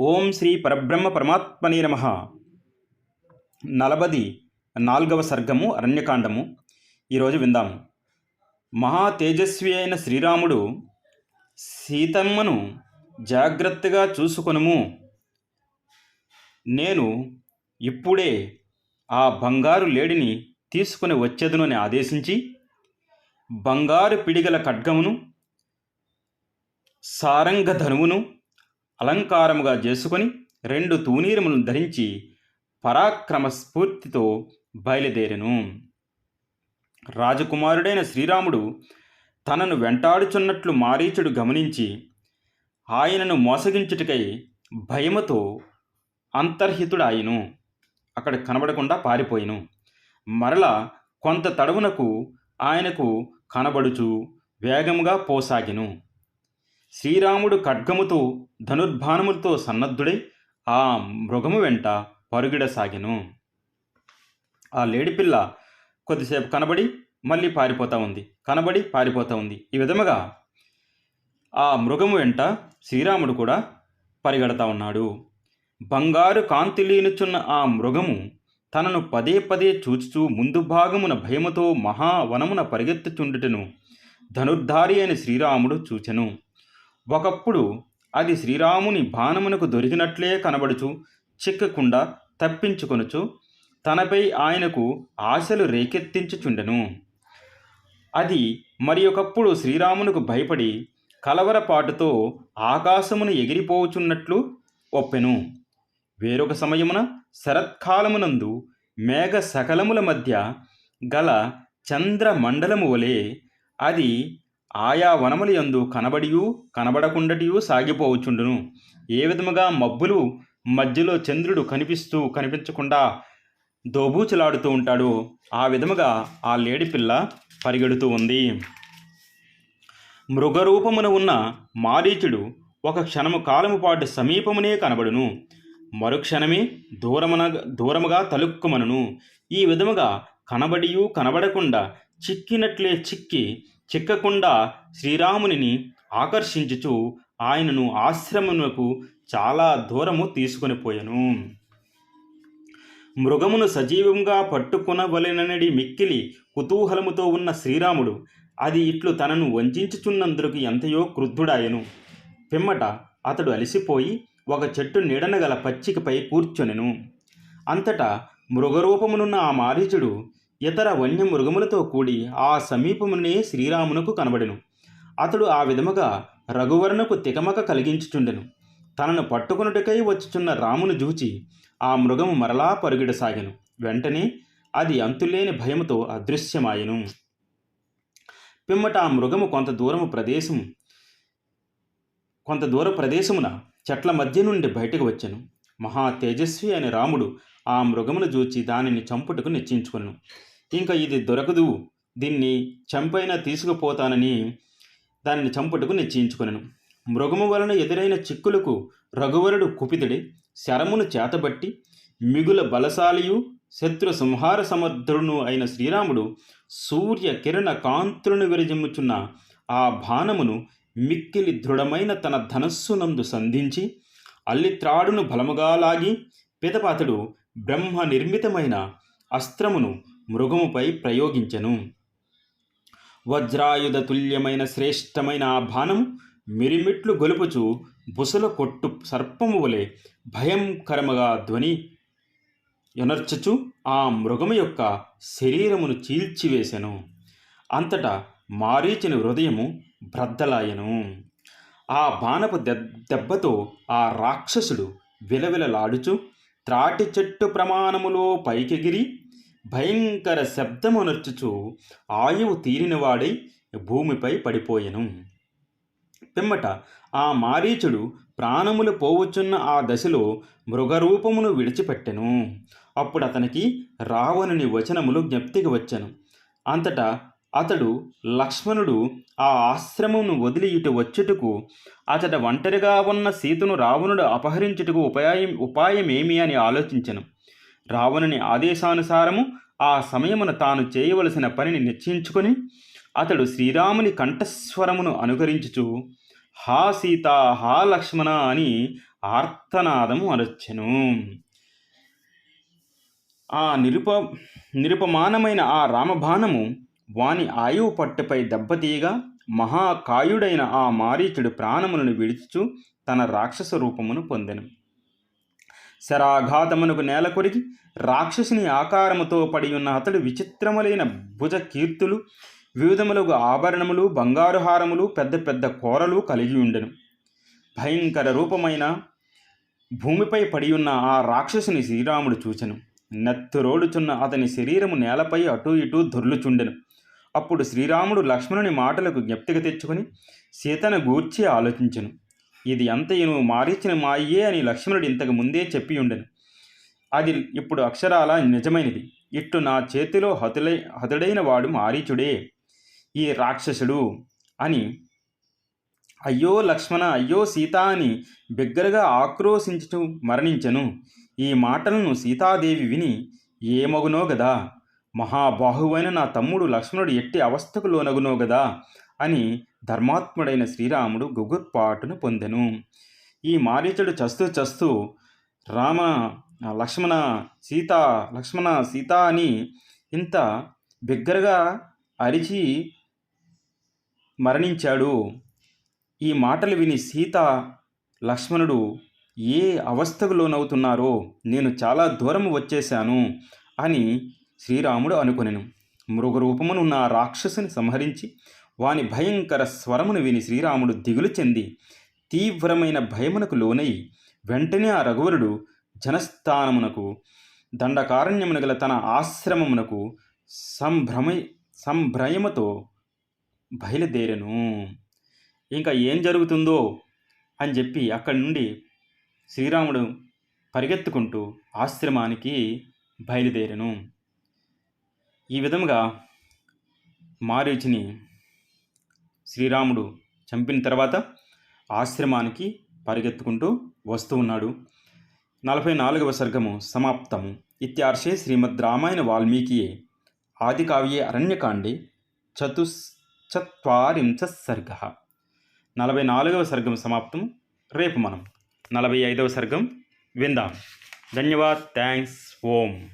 ఓం శ్రీ పరబ్రహ్మ పరమాత్మనే నమ. నలభది నాలుగవ సర్గము అరణ్యకాండము. ఈరోజు విందాము. మహా తేజస్వి అయిన శ్రీరాముడు సీతమ్మను జాగ్రత్తగా చూసుకొనుము. నేను ఇప్పుడే ఆ బంగారు లేడిని తీసుకుని వచ్చేదును అని ఆదేశించి బంగారు పిడిగల ఖడ్గమును సారంగ ధనువును అలంకారముగా చేసుకొని రెండు తూనీరములను ధరించి పరాక్రమ స్ఫూర్తితో బయలుదేరెను. రాజకుమారుడైన శ్రీరాముడు తనను వెంటాడుచున్నట్లు మారీచుడు గమనించి ఆయనను మోసగించుటకై భయముతో అంతర్హితుడాయిను అక్కడ కనబడకుండా పారిపోయిను. మరల కొంత తడవునకు ఆయనకు కనబడుచు వేగముగా పోసాగెను. శ్రీరాముడు ఖడ్గముతో ధనుర్బాణములతో సన్నద్ధుడై ఆ మృగము వెంట పరుగిడసాగెను. ఆ లేడిపిల్ల కొద్దిసేపు కనబడి మళ్ళీ పారిపోతూ ఉంది. కనబడి పారిపోతూ ఉంది. ఈ విధముగా ఆ మృగము వెంట శ్రీరాముడు కూడా పరిగెడతా ఉన్నాడు. బంగారు కాంతి లీనుచున్న ఆ మృగము తనను పదే పదే చూచుచూ ముందు భాగమున భయముతో మహావనమున పరిగెత్తుచుండుటను ధనుర్ధారి అయిన శ్రీరాముడు చూచెను. ఒకప్పుడు అది శ్రీరాముని బాణమునకు దొరికినట్లే కనబడుచు చిక్కకుండా తప్పించుకొనుచు తనపై ఆయనకు ఆశలు రేకెత్తించుచుండెను. అది మరి ఒకప్పుడు శ్రీరామునకు భయపడి కలవరపాటుతో ఆకాశమును ఎగిరిపోచున్నట్లు ఒప్పెను. వేరొక సమయమున శరత్కాలమునందు మేఘ సకలముల మధ్య గల చంద్రమండలము వలె అది ఆయా వనముల యందు కనబడియు కనబడకుండటియు సాగిపోవచ్చుండును. ఏ విధముగా మబ్బులు మధ్యలో చంద్రుడు కనిపిస్తూ కనిపించకుండా దోబూచులాడుతూ ఉంటాడో ఆ విధముగా ఆ లేడిపిల్ల పరిగెడుతూ ఉంది. మృగరూపమున ఉన్న మారీచుడు ఒక క్షణము కాలము పాటు సమీపమునే కనబడును. మరుక్షణమే దూరమున దూరముగా తలుక్కుమనును. ఈ విధముగా కనబడియు కనబడకుండా చిక్కినట్లే చిక్కి చిక్కకుండా శ్రీరామునిని ఆకర్షించుచు ఆయనను ఆశ్రమమునకు చాలా దూరము తీసుకుని పోయెను. మృగమును సజీవంగా పట్టుకునవలెననడి మిక్కిలి కుతూహలముతో ఉన్న శ్రీరాముడు అది ఇట్లు తనను వంచుచున్నందుకు ఎంతయో క్రుద్ధుడాయను. పిమ్మట అతడు అలసిపోయి ఒక చెట్టు నీడన గల పచ్చికపై కూర్చొనెను. అంతటా మృగరూపమునున్న ఆ మారీచుడు ఇతర వన్య మృగములతో కూడి ఆ సమీపమునే శ్రీరామునకు కనబడెను. అతడు ఆ విధముగా రఘువర్ణకు తికమక కలిగించుచుండెను. తనను పట్టుకొనుటకై వచ్చుచున్న రామును చూచి ఆ మృగము మరలా పరుగిడసాగెను. వెంటనే అది అంతులేని భయముతో అదృశ్యమాయెను. పిమ్మట ఆ మృగము కొంత దూరము ప్రదేశము కొంత దూర ప్రదేశమున చెట్ల మధ్య నుండి బయటకు వచ్చాను. మహా తేజస్వి అయిన రాముడు ఆ మృగమును చూచి దానిని చంపుటకు నిశ్చయించుకున్నాను ఇంకా ఇది దొరకదు. దీన్ని చంపైనా తీసుకుపోతానని దానిని చంపుటకు నిశ్చయించుకొనెను. మృగము వలన ఎదురైన చిక్కులకు రఘువరుడు కుపితుడి శరమును చేతబట్టి మిగుల బలశాలియు శత్రు సంహార సమర్థుడును అయిన శ్రీరాముడు సూర్య కిరణ కాంతులను విరజిమ్ముచున్న ఆ బాణమును మిక్కిలి దృఢమైన తన ధనస్సునందు సంధించి అల్లిత్రాడును బలముగా లాగి పిదపాతుడు బ్రహ్మ నిర్మితమైన అస్త్రమును మృగముపై ప్రయోగించెను. వజ్రాయుధ తుల్యమైన శ్రేష్టమైన ఆ బాణం మిరిమిట్లు గొలుపుచు బుసల కొట్టు సర్పము వలె భయంకరముగా ధ్వని ఎనర్చుచు ఆ మృగము యొక్క శరీరమును చీల్చివేశను అంతటా మారీచిన హృదయము బ్రద్దలాయెను. ఆ బాణపు దెబ్బతో ఆ రాక్షసుడు విలవిలలాడుచు త్రాటి చెట్టు ప్రమాణములో పైకెగిరి భయంకర శబ్దమునర్చుచు ఆయువు తీరినవాడై భూమిపై పడిపోయెను. పిమ్మట ఆ మారీచుడు ప్రాణములు పోవచ్చున్న ఆ దశలో మృగరూపమును విడిచిపెట్టెను. అప్పుడు అతనికి రావణుని వచనములు జ్ఞప్తికి వచ్చెను. అంతటా అతడు లక్ష్మణుడు ఆ ఆశ్రమమును వదిలి ఇటు వచ్చుటకు అతడ ఒంటరిగా ఉన్న సీతను రావణుడు అపహరించుటకు ఉపాయం ఉపాయమేమి అని ఆలోచించను. రావణుని ఆదేశానుసారము ఆ సమయమున తాను చేయవలసిన పనిని నిశ్చయించుకొని అతడు శ్రీరాముని కంఠస్వరమును అనుకరించుచు హా సీత హా లక్ష్మణ అని ఆర్తనాదము అనొచ్చెను. ఆ నిరుప నిరుపమానమైన ఆ రామబాణము వాని ఆయువు పట్టుపై దెబ్బతీయగా మహాకాయుడైన ఆ మారీచుడు ప్రాణములను విడిచుచు తన రాక్షస రూపమును పొందెను. శరాఘాతమునకు నేల కొరిగి రాక్షసుని ఆకారముతో పడి ఉన్న అతడు విచిత్రములైన భుజ కీర్తులు వివిధములకు ఆభరణములు బంగారు హారములు పెద్ద పెద్ద కోరలు కలిగి ఉండెను. భయంకర రూపమైన భూమిపై పడి ఉన్న ఆ రాక్షసుని శ్రీరాముడు చూచెను. నెత్తురోడుచున్న అతని శరీరము నేలపై అటూ ఇటూ దొర్లుచుండెను. అప్పుడు శ్రీరాముడు లక్ష్మణుని మాటలకు జ్ఞప్తికి తెచ్చుకొని సీతను గూర్చి ఆలోచించెను. ఇది అంతయును మారించిన మాయే అని లక్ష్మణుడు ఇంతకు ముందే చెప్పి ఉండెను. అది ఇప్పుడు అక్షరాల నిజమైనది. ఇట్టు నా చేతిలో హతులై హతుడైన వాడు మారీచుడే. ఈ రాక్షసుడు అని. అయ్యో లక్ష్మణ అయ్యో సీత అని బిగ్గరగా ఆక్రోశించుచు మరణించెను. ఈ మాటలను సీతాదేవి విని ఏమగునో గదా? మహాబాహువైన నా తమ్ముడు లక్ష్మణుడు ఎట్టి అవస్థకు లోనగునో గదా? అని ధర్మాత్ముడైన శ్రీరాముడు గుగుర్పాటును పొందెను. ఈ మారీచుడు చస్తూ చస్తూ రామ లక్ష్మణ సీత లక్ష్మణ సీత అని ఇంత బిగ్గరగా అరిచి మరణించాడు. ఈ మాటలు విని సీత లక్ష్మణుడు ఏ అవస్థకు లోనవుతున్నారో నేను చాలా దూరం వచ్చేశాను అని శ్రీరాముడు అనుకునేను. మృగరూపమునున్న ఆ రాక్షసుని సంహరించి వాని భయంకర స్వరమును విని శ్రీరాముడు దిగులు చెంది తీవ్రమైన భయమునకు లోనై వెంటనే ఆ రఘువరుడు జనస్థానమునకు దండకారణ్యమున గల తన ఆశ్రమమునకు సంభ్రమ సంభ్రయముతో బయలుదేరెను. ఇంకా ఏం జరుగుతుందో అని చెప్పి అక్కడి నుండి శ్రీరాముడు పరిగెత్తుకుంటూ ఆశ్రమానికి బయలుదేరెను. ఈ విధముగా మారీచిని శ్రీరాముడు చంపిన తర్వాత ఆశ్రమానికి పరిగెత్తుకుంటూ వస్తూ ఉన్నాడు. నలభై నాలుగవ సర్గము సమాప్తము. ఇత్యార్షే శ్రీమద్ రామాయణ వాల్మీకియే ఆదికావ్యే అరణ్యకాండే చతుశ్చత్వారింశ సర్గ. నలభై నాలుగవ సర్గం సమాప్తం రేపు మనం నలభై ఐదవ సర్గం విందాం. ధన్యవాద్. థ్యాంక్స్. ఓం.